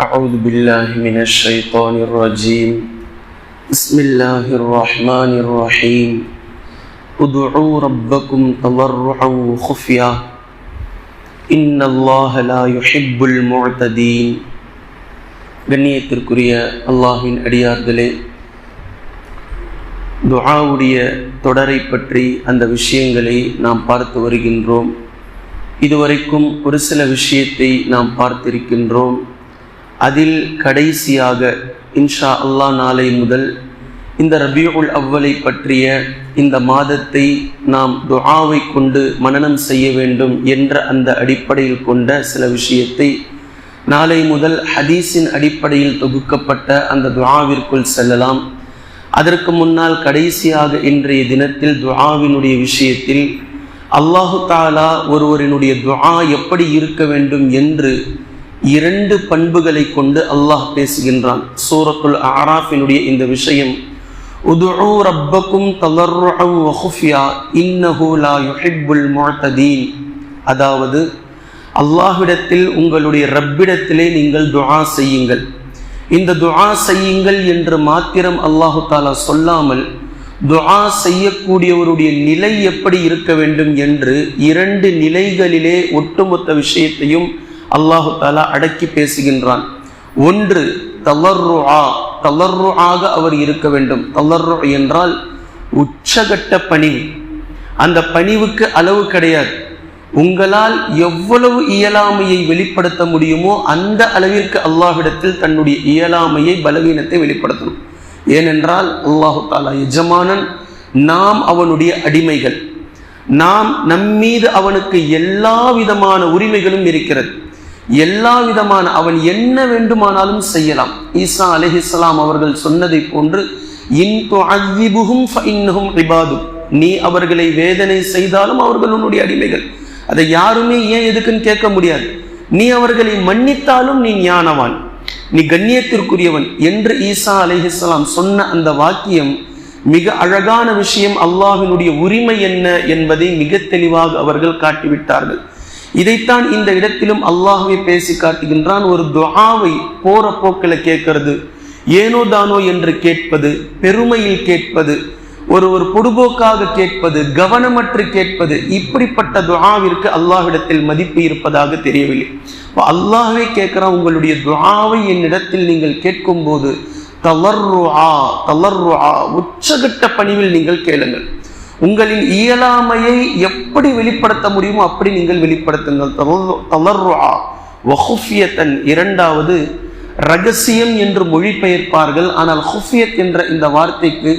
أعوذ بالله من الشيطان الرجيم بسم الله الرحمن الرحيم ادعوا ربكم تضرعا وخفيا إن الله لا يحب المعتدين கண்ணியத்திற்குரிய அல்லாஹின் அடியார்களே துஆவுடைய தொடரை பற்றி அந்த விஷயங்களை நாம் பார்த்து வருகின்றோம் இதுவரைக்கும் ஒரு சில விஷயத்தை நாம் பார்த்திருக்கின்றோம் அதில் கடைசியாக இன்ஷா அல்லாஹ் நாளை முதல் இந்த ரபியுல் அவ்வலை பற்றிய இந்த மாதத்தை நாம் துஆவை கொண்டு மனனம் செய்ய வேண்டும் என்ற அந்த அடிப்படையில் கொண்ட சில விஷயத்தை நாளை முதல் ஹதீஸின் அடிப்படையில் தொகுக்கப்பட்ட அந்த துஆவிற்குள் செல்லலாம். அதற்கு முன்னால் கடைசியாக இன்றைய தினத்தில் துஆவினுடைய விஷயத்தில் அல்லாஹு தாலா ஒருவரினுடைய துஆ எப்படி இருக்க வேண்டும் என்று இரண்டு பண்புகளை கொண்டு அல்லாஹ் பேசுகின்றான். சூரத்துல் ஆராஃபினுடைய இந்த விஷயம் உதுஉ ரப்பக்கும் தலர்ருஅன் வஹுஃபியா இன்னஹு லா யுஹிப்புல் முஅ்ததீன் அதாவது அல்லாஹ்விடத்தில் உங்களுடைய ரப்பிடத்திலே நீங்கள் துஆ செய்யுங்கள். இந்த துஆ செய்யுங்கள் என்று மாத்திரம் அல்லாஹு தாலா சொல்லாமல் துஆ செய்யக்கூடியவருடைய நிலை எப்படி இருக்க வேண்டும் என்று இரண்டு நிலைகளிலே ஒட்டுமொத்த விஷயத்தையும் அல்லாஹு தாலா அடக்கி பேசுகின்றான். ஒன்று தளர்ரு ஆ தளர்ரு ஆக அவர் இருக்க வேண்டும். தளர்ரு என்றால் உச்சகட்ட பணிவு. அந்த பணிவுக்கு அளவு கிடையாது. உங்களால் எவ்வளவு இயலாமையை வெளிப்படுத்த முடியுமோ அந்த அளவிற்கு அல்லாஹிடத்தில் தன்னுடைய இயலாமையை பலவீனத்தை வெளிப்படுத்தணும். ஏனென்றால் அல்லாஹு தாலா எஜமானன் நாம் அவனுடைய அடிமைகள். நாம் நம்மீது அவனுக்கு எல்லா விதமான உரிமைகளும் இருக்கிறது. எல்லா விதமான அவன் என்ன வேண்டுமானாலும் செய்யலாம். ஈசா அலிஹிஸ்லாம் அவர்கள் சொன்னதை போன்று இன் துஅذிபுஹும் நீ அவர்களை வேதனை செய்தாலும் அவர்கள் உன்னுடைய அடிமைகள். அதை யாருமே ஏன் எதுக்குன்னு கேட்க முடியாது. நீ அவர்களை மன்னித்தாலும் நீ ஞானவான். நீ கண்ணியத்திற்குரியவன் என்று ஈசா அலிஹிஸ்லாம் சொன்ன அந்த வாக்கியம் மிக அழகான விஷயம். அல்லாஹினுடைய உரிமை என்ன என்பதை மிக தெளிவாக அவர்கள் காட்டிவிட்டார்கள். இதைத்தான் இந்த இடத்திலும் அல்லாஹுவை பேசி காட்டுகின்றான். ஒரு துவாவை போற போக்கில் கேட்கறது. ஏனோ தானோ என்று கேட்பது பெருமையில் கேட்பது ஒரு ஒரு பொடுபோக்காக கேட்பது கவனமற்று கேட்பது இப்படிப்பட்ட துவாவிற்கு அல்லாஹ்விடத்தில் மதிப்பு இருப்பதாக தெரியவில்லை. அல்லாஹ்வே கேட்கிறான் உங்களுடைய துவாவை என்னிடத்தில் நீங்கள் கேட்கும் போது தளர்ருஆ தளர்ருஆ உச்சகட்ட பணிவில் நீங்கள் கேளுங்கள். உங்களின் இயலாமையை எப்படி வெளிப்படுத்த முடியுமோ அப்படி நீங்கள் வெளிப்படுத்துங்கள். தளர்ருஆ வஹுஃபியத்தன் இரண்டாவது ரகசியம் என்று மொழிபெயர்ப்பார்கள். ஆனால் ஹுஃபியத் என்ற இந்த வார்த்தைக்கு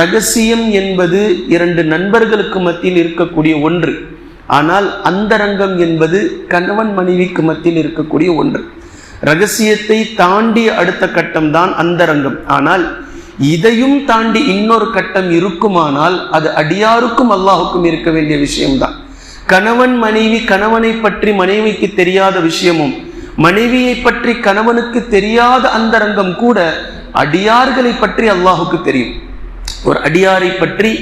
ரகசியம் என்பது இரண்டு நண்பர்களுக்கு மத்தியில் இருக்கக்கூடிய ஒன்று. ஆனால் அந்தரங்கம் என்பது கணவன் மனைவிக்கு மத்தியில் இருக்கக்கூடிய ஒன்று. ரகசியத்தை தாண்டிய அடுத்த கட்டம்தான் அந்தரங்கம். ஆனால் இதையும் தாண்டி இன்னொரு கட்டம் இருக்குமானால் அது அடியாருக்கும் அல்லாஹுக்கும் இருக்க வேண்டிய விஷயம்தான். கணவன் மனைவி கணவனை பற்றி மனைவிக்கு தெரியாத விஷயமும் மனைவியை பற்றி கணவனுக்கு தெரியாத அந்தரங்கம் கூட அடியார்களை பற்றி அல்லாஹுக்கு தெரியும். ஒரு அடியாரை பற்றி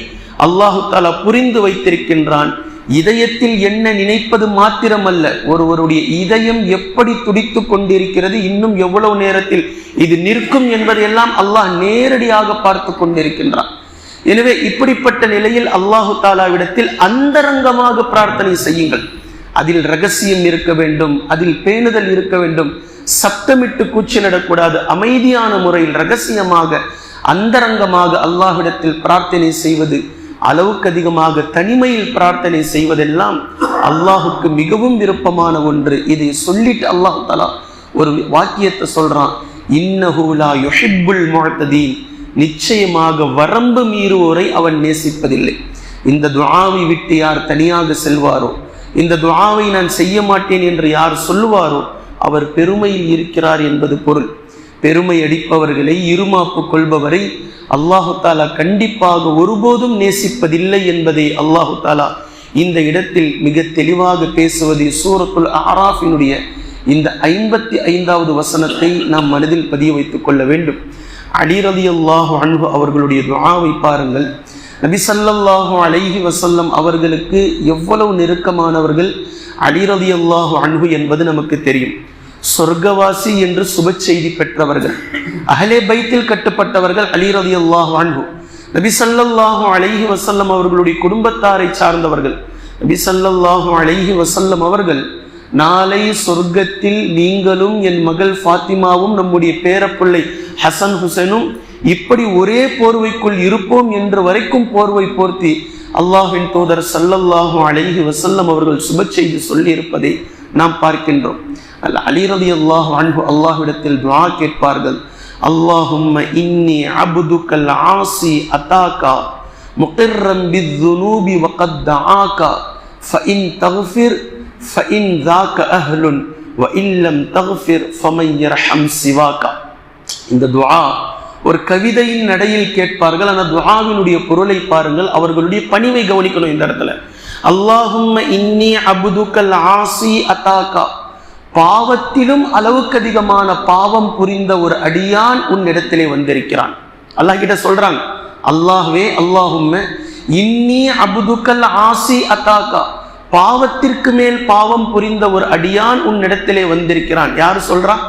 அல்லாஹு தாலா புரிந்து வைத்திருக்கின்றான். இதயத்தில் என்ன நினைப்பது மாத்திரமல்ல ஒருவருடைய இதயம் எப்படி துடித்து கொண்டிருக்கிறது இன்னும் எவ்வளவு நேரத்தில் இது நிற்கும் என்பதையெல்லாம் அல்லாஹ் நேரடியாக பார்த்து கொண்டிருக்கின்றான். எனவே இப்படிப்பட்ட நிலையில் அல்லாஹு தாலாவிடத்தில் அந்தரங்கமாக பிரார்த்தனை செய்யுங்கள். அதில் ரகசியம் இருக்க வேண்டும் அதில் பேணுதல் இருக்க வேண்டும். சப்தமிட்டு கூச்சலிடக்கூடாது அமைதியான முறையில் ரகசியமாக அந்தரங்கமாக அல்லாஹ்விடத்தில் பிரார்த்தனை செய்வது அளவுக்கு அதிகமாக தனிமையில் பிரார்த்தனை செய்வதெல்லாம் அல்லாஹுக்கு மிகவும் விருப்பமான ஒன்று. இதை சொல்லிட்டு அல்லாஹு தலா ஒரு வாக்கியத்தை சொல்றான். இன்னஹூலா யுஹிப்புல் முஅத்ததீன். நிச்சயமாக வரம்பு மீறுவோரை அவன் நேசிப்பதில்லை. இந்த துவாவை விட்டு யார் தனியாக செல்வாரோ? இந்த துவாவை நான் செய்ய மாட்டேன் என்று யார் சொல்லுவாரோ? அவர் பெருமையில் இருக்கிறார் என்பது பொருள். பெருமை அடிப்பவர்களை இருமாப்பு கொள்பவரை அல்லாஹு தாலா கண்டிப்பாக ஒருபோதும் நேசிப்பதில்லை என்பதை அல்லாஹு தாலா இந்த இடத்தில் மிக தெளிவாக பேசுவது சூரத்துல் ஆராஃபினுடைய இந்த ஐம்பத்தி ஐந்தாவது வசனத்தை நாம் மனதில் பதிய வைத்துக் கொள்ள வேண்டும். அலிரதி அல்லாஹு அன்பு அவர்களுடைய துவாவை பாருங்கள். நபிசல்லாஹு ஸல்லல்லாஹு அலைஹி வசல்லம் அவர்களுக்கு எவ்வளவு நெருக்கமானவர்கள் அலிரதி அல்லாஹு அன்பு என்பது நமக்கு தெரியும். சொர்க்கவாசி என்று சுப செய்தி பெற்றவர்கள். அகலே பைத்தில் கட்டுப்பட்டவர்கள் அலி ரதி அல்லாஹ் வாழ்வு நபி சல்லல்லாஹு அலைஹி வசல்லம் அவர்களுடைய குடும்பத்தாரை சார்ந்தவர்கள். நபி சல்லல்லாஹு அலைஹி வசல்லம் அவர்கள் நாளை சொர்க்கத்தில் நீங்களும் என் மகள் ஃபாத்திமாவும் நம்முடைய பேரப்பிள்ளை ஹசன் ஹுசனும் இப்படி ஒரே போர்வைக்குள் இருப்போம் என்று வரைக்கும் போர்வை போர்த்தி அல்லாஹின் தூதர் சல்லல்லாஹு அலைஹி வசல்லம் அவர்கள் சுப செய்தி சொல்லி இருப்பதை நாம் பார்க்கின்றோம். அல்ல அலிரதி அல்லாஹ் அன்பு அல்லாஹ்விடத்தில் துவா கேட்பார்கள். அல்லாஹும் இன்னி அபுதுக்கல் ஆசி அதாக்கா முகர்ரம் பித்துனூபி வகத் ஆக்கா ஃபஇன் தகுஃபிர் ஃபஇன் தாக்க அஹ்லுன் வ இல்லம் தகுஃபிர் ஃபமை யர்ஹம் சிவாக்கா இந்த துவா ஒரு கவிதையின் நடையில் கேட்பார்கள். அந்த துவாவினுடைய பொருளை பாருங்கள். அவர்களுடைய பணிவை கவனிக்கணும் இந்த இடத்துல. அல்லாஹும் இன்னி அபுதுக்கல் ஆசி அதாக்கா பாவத்திலும் அளவுக்கு அதிகமான பாவம் புரிந்த ஒரு அடியான் உன்னிடத்திலே வந்திருக்கிறான். அல்லாஹ் கிட்ட சொல்றாங்க அல்லாஹ்வே அல்லாஹும் இன்னி அபுதுக்கல் ஆசி அத்தாக்கா பாவத்திற்கு மேல் பாவம் புரிந்த ஒரு அடியான் உன்னிடத்திலே வந்திருக்கிறான். யார் சொல்றான்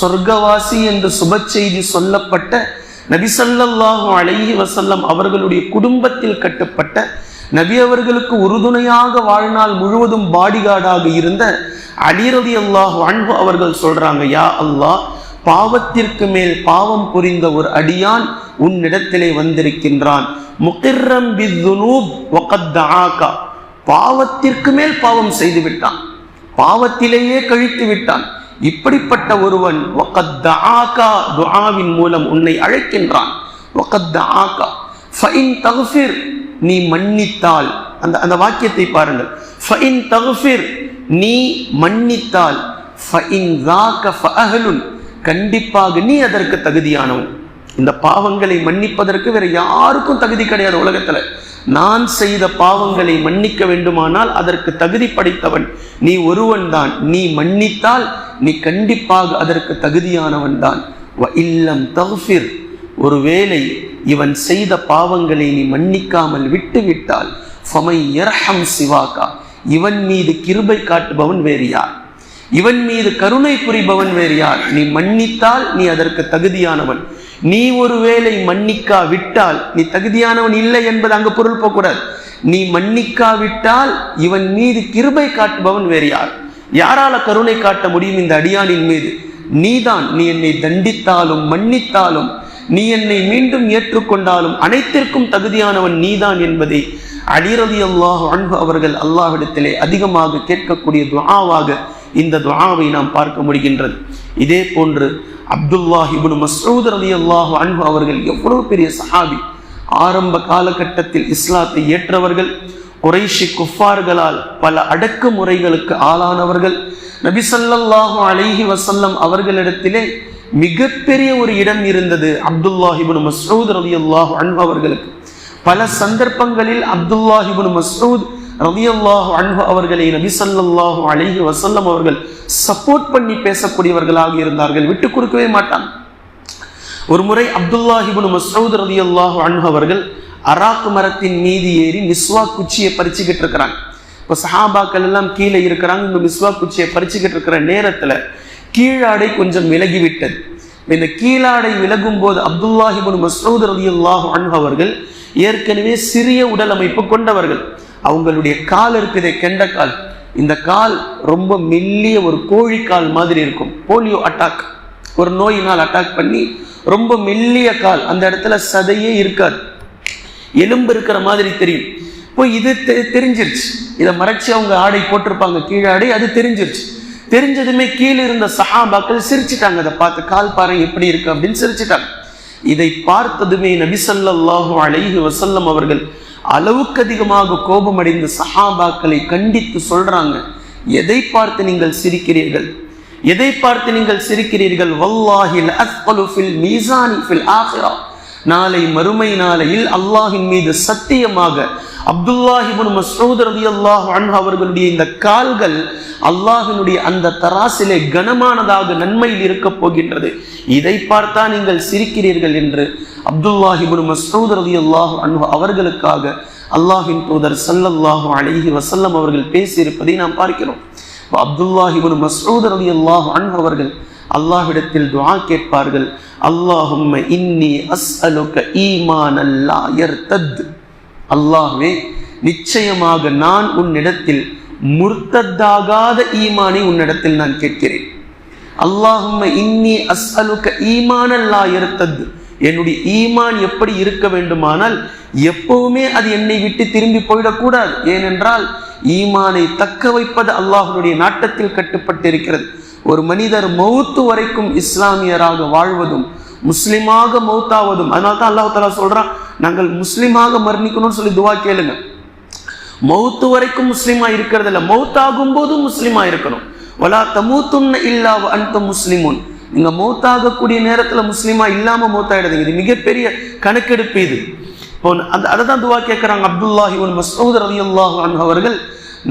சொர்க்கவாசி என்று சுப செய்தி சொல்லப்பட்ட நபிசல்லாஹு அலைஹி வசல்லம் அவர்களுடைய குடும்பத்தில் கட்டப்பட்ட நபி அவர்களுக்கு உறுதுணையாக வாழ்நாள் முழுவதும் பாடிகார்டாக இருந்த அலிரதி அல்லாஹ் அன்பு அவர்கள் சொல்றாங்க யா அல்லாஹ் பாவத்திற்கு மேல் பாவம் புரிந்த ஒரு அடியான் உன்னிடத்திலே வந்திருக்கின்றான். முகிர்ரம் பாவத்திற்கு மேல் பாவம் செய்து விட்டான் பாவத்திலேயே கழித்து விட்டான் இப்படிப்பட்ட ஒருவன் துஆவின் மூலம் உன்னை அழைக்கின்றான். நீ மன்னித்தால். அந்த அந்த வாக்கியத்தை பாருங்கள். ஃபைன் தகுஃபிர் நீ மன்னித்தால். ஃபைன் ஜாக ஃபஅஹலுன். கண்டிப்பாக நீ அதற்கு தகுதியானவன். இந்த பாவங்களை மன்னிப்பதற்கு வேற யாருக்கும் தகுதி கிடையாது உலகத்துல. நான் செய்த பாவங்களை மன்னிக்க வேண்டுமானால் அதற்கு தகுதி படைத்தவன். நீ ஒருவன் தான் நீ மன்னித்தால் நீ கண்டிப்பாக அதற்கு தகுதியானவன் தான். இல்லம் தகுஃபிர் ஒருவேளை இவன் செய்த பாவங்களை நீ மன்னிக்காமல் விட்டுவிட்டால் ஃபமை இரஹம் சிவாகா. இவன் மீது கிருபை காட்டுபவன் வேறு யார்? இவன் மீது கருணை புரிபவன் வேறு யார்? நீ மன்னித்தால் நீ அதற்கு தகுதியானவன். நீ ஒருவேளை மன்னிக்கா விட்டால் நீ தகுதியானவன் இல்லை என்பது அங்கு பொருள் போகக்கூடாது. நீ மன்னிக்காவிட்டால் இவன் மீது கிருபை காட்டுபவன் வேறு யார்? யாரால கருணை காட்ட முடியும் இந்த அடியானின் மீது? நீதான் நீ என்னை தண்டித்தாலும் மன்னித்தாலும் நீ என்னை மீண்டும் ஏற்றுக்கொண்டாலும் அனைத்திற்கும் தகுதியானவன் நீதான் என்பதை அடிரதி அல்லாஹ் அன்பு அவர்கள் அல்லாஹிடத்திலே அதிகமாக கேட்கக்கூடிய துவாவாக இந்த துவாவை நாம் பார்க்க முடிகின்றது. இதே போன்று அப்துல்லாஹ் மசூத் மஸ்ஊத் அல்லாஹ் அன்பு அவர்கள் எவ்வளவு பெரிய சஹாபி. ஆரம்ப காலகட்டத்தில் இஸ்லாத்தை ஏற்றவர்கள் குறைஷி குஃபார்களால் பல அடக்குமுறைகளுக்கு ஆளானவர்கள். நபிசல்லாஹு அலைஹி வசல்லம் அவர்களிடத்திலே மிகப்பெரிய ஒரு இடம் இருந்தது அப்துல்லாஹிபுன் இப்னு ரவி அல்லாஹு அன்பு அவர்களுக்கு. பல சந்தர்ப்பங்களில் அப்துல்லாஹிபுன் இப்னு ரவி அல்லாஹு அன்பு அவர்களை நபிசல்லாஹு அலைஹி வசல்லம் அவர்கள் சப்போர்ட் பண்ணி பேசக்கூடியவர்களாக இருந்தார்கள். விட்டு கொடுக்கவே மாட்டாங்க. ஒரு முறை அப்துல்லாஹ் இப்னு மஸ்ஊத் ரலியல்லாஹு அவர்கள் அராக்கு மரத்தின் மீது ஏறி மிஸ்வா குச்சியை பறிச்சுக்கிட்டு இருக்கிறாங்க. இப்போ சஹாபாக்கள் எல்லாம் கீழே இருக்கிறாங்க இந்த மிஸ்வா குச்சியை பறிச்சுக்கிட்டு இருக்கிற நேரத்தில் கீழாடை கொஞ்சம் விலகி விட்டது இந்த கீழாடை விலகும் போது அப்துல்லாஹிபுன் மசூத் மஸ்ஊத் ரலியல்லாஹு அவர்கள் ஏற்கனவே சிறிய உடல் அமைப்பு கொண்டவர்கள். அவங்களுடைய கால் இருக்குது கெண்ட கால். இந்த கால் ரொம்ப மெல்லிய ஒரு கோழி கால் மாதிரி இருக்கும். Polio attack. ஒரு நோயினால் அட்டாக் பண்ணி ரொம்ப மெல்லிய கால். அந்த இடத்துல சதையே இருக்காது. எலும்பு இருக்கிற மாதிரி தெரியும். இப்போ இது தெ- தெரிஞ்சிருச்சு. இதை மறைச்சு அவங்க ஆடை போட்டிருப்பாங்க கீழே ஆடை அது தெரிஞ்சிருச்சு. தெரிஞ்சதுமே கீழே இருந்த சஹாபாக்கள் சிரிச்சிட்டாங்க. அதை பார்த்து கால் பாறை எப்படி இருக்கு அப்படின்னு சிரிச்சிட்டாங்க. இதை பார்த்ததுமே நபிசல்லாஹு அலைஹி வசல்லம் அவர்கள் அளவுக்கு அதிகமாக கோபமடைந்த சஹாபாக்களை கண்டித்து சொல்றாங்க எதை பார்த்து நீங்கள் சிரிக்கிறீர்கள்? எதை பார்த்து நீங்கள் சிரிக்கிறீர்கள்? வல்லாஹில் லஅஸ்கலு ஃபில் மீசானி ஃபில் ஆஹிரா. நாளை மறுமை நாளையில் அல்லாஹின் மீது சத்தியமாக அப்துல்லாஹிபுன் மசூத் ரவி அல்லாஹ் அவர்களுடைய இந்த கால்கள் அல்லாஹினுடைய அந்த தராசிலே கனமானதாக நன்மையில் இருக்க போகின்றது. இதை பார்த்தா நீங்கள் சிரிக்கிறீர்கள் என்று அப்துல்லாஹிபுன் மசூத் ரவி அல்லாஹ் அன்ஹு அவர்களுக்காக அல்லாஹின் தூதர் சல்லல்லாஹு அலிஹி வசல்லம் அவர்கள் பேசியிருப்பதை நாம் பார்க்கிறோம். அப்துல்லாஹிபுன் மசூத் ரவி அல்லாஹ் அவர்கள் அல்லாஹ்விடத்தில் துவா கேட்பார்கள். அல்லாஹும் இன்னி அஸ்அலுக ஈமான் அல்லா யர்தத். அல்லாஹ்வே நிச்சயமாக நான் உன்னிடத்தில் முர்த்தத்தாகாத ஈமானை உன்னிடத்தில் நான் கேட்கிறேன். அல்லாஹும் இன்னி அஸ்அலுக ஈமான் அல்லா யர்தத். என்னுடைய ஈமான் எப்படி இருக்க வேண்டுமானால் எப்பவுமே அது என்னை விட்டு திரும்பி போயிடக்கூடாது. ஏனென்றால் ஈமானை தக்க வைப்பது அல்லாஹனுடைய நாட்டத்தில் கட்டுப்பட்டு இருக்கிறது ஒரு மனிதர் மௌத்து வரைக்கும் இஸ்லாமியராக வாழ்வதும் முஸ்லிமாக மௌத்தாவதும் அதனால தான் அல்லாஹ் தாலா சொல்றான் நாங்கள் முஸ்லிமாக மரணிக்கணும்னு சொல்லி துவா கேளுங்க. மௌத்து வரைக்கும் முஸ்லீமா இருக்கிறது இல்லை மௌத்தாகும் போதும் முஸ்லீமா இருக்கணும். வலா தமூத்துன்னு இல்லா அந்த முஸ்லிமுன். நீங்க மௌத்தாகக்கூடிய நேரத்துல முஸ்லீமா இல்லாம மௌத்தாயிடுதுங்க. இது மிகப்பெரிய கணக்கெடுப்பு இது. இப்போ அந்த அதை தான் துவா கேட்குறாங்க அப்துல்லாஹி உன் மசூத் ரவி அல்லாஹ் அவர்கள்.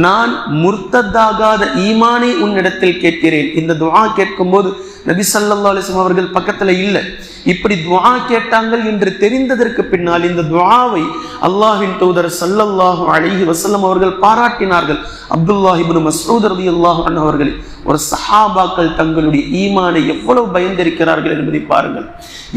நான் முர்த்ததாகாத ஈமானை உன்னிடத்தில் கேட்கிறேன். இந்த துவா கேட்கும்போது நபி சல்லா அலிஸ்லாம் அவர்கள் பக்கத்துல இல்லை. இப்படி துவா கேட்டாங்கள் என்று தெரிந்ததற்கு பின்னால் இந்த துவாவை அல்லாஹின் தூதர் சல்லல்லாஹு அலிஹி வசல்லம் அவர்கள் பாராட்டினார்கள். அப்துல்லாஹிபின் மசூத் ரவி அல்லாஹன் அவர்கள் ஒரு சஹாபாக்கள் தங்களுடைய ஈமானை எவ்வளவு பயந்திருக்கிறார்கள் என்பதை பாருங்கள்.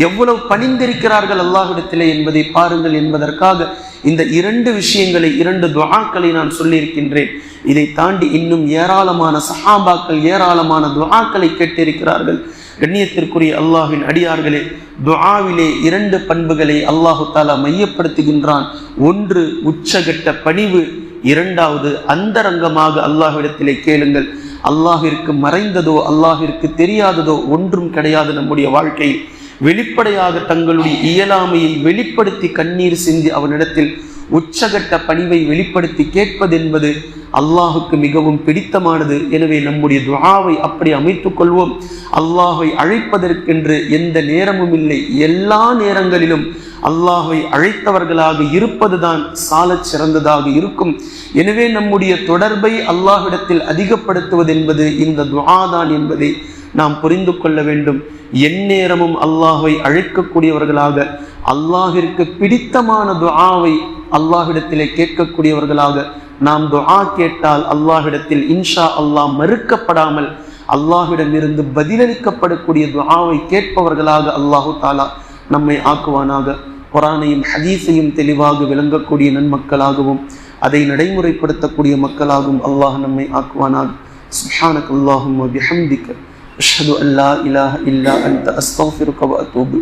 எவ்வளவு பணிந்திருக்கிறார்கள் அல்லாஹிடத்திலே என்பதை பாருங்கள் என்பதற்காக இந்த இரண்டு விஷயங்களை இரண்டு துவாக்களை நான் சொல்லியிருக்கின்றேன். கேட்டிருக்கிறேன் இதை தாண்டி இன்னும் ஏராளமான சஹாபாக்கள் ஏராளமான துவாக்களை கேட்டிருக்கிறார்கள். கண்ணியத்திற்குரிய அல்லாஹின் அடியார்களே துவாவிலே இரண்டு பண்புகளை அல்லாஹு தாலா மையப்படுத்துகின்றான். ஒன்று உச்சகட்ட பணிவு. இரண்டாவது அந்தரங்கமாக அல்லாஹ்விடத்திலே கேளுங்கள். அல்லாஹிற்கு மறைந்ததோ அல்லாஹிற்கு தெரியாததோ ஒன்றும் கிடையாது நம்முடைய வாழ்க்கையில். வெளிப்படையாக தங்களுடைய இயலாமையை வெளிப்படுத்தி கண்ணீர் சிந்தி அவனிடத்தில் உச்சகட்ட பணிவை வெளிப்படுத்தி கேட்பது என்பது அல்லாஹுக்கு மிகவும் பிடித்தமானது. எனவே நம்முடைய துவாவை அப்படி அமைத்துக் கொள்வோம். அல்லாஹை அழைப்பதற்கென்று எந்த நேரமும் இல்லை. எல்லா நேரங்களிலும் அல்லாஹை அழைத்தவர்களாக இருப்பதுதான் சாலச் சிறந்ததாக இருக்கும். எனவே நம்முடைய தொடர்பை அல்லாஹ்விடத்தில் அதிகப்படுத்துவது என்பது இந்த துவாதான் என்பதை நாம் புரிந்து கொள்ள வேண்டும். எந்நேரமும் அல்லாஹை அழைக்கக்கூடியவர்களாக அல்லாஹிற்கு பிடித்தமான துஆவை அல்லாஹிடத்திலே கேட்கக்கூடியவர்களாக நாம் துஆ கேட்டால் அல்லாஹிடத்தில் இன்ஷா அல்லாஹ் மறுக்கப்படாமல் அல்லாஹிடமிருந்து பதிலளிக்கப்படக்கூடிய துஆவை கேட்பவர்களாக அல்லாஹு தாலா நம்மை ஆக்குவானாக. குரானையும் ஹதீஸையும் தெளிவாக விளங்கக்கூடிய நன்மக்களாகவும் அதை நடைமுறைப்படுத்தக்கூடிய மக்களாகவும் அல்லாஹ் நம்மை ஆக்குவானாக. சுஹானக் அல்லாஹும் பிஹம்திக்க அஷ்ஹது அல்லா இலாஹ இல்லா அன்த. அஸ்தக்ஃபிருக வ அத்தூபு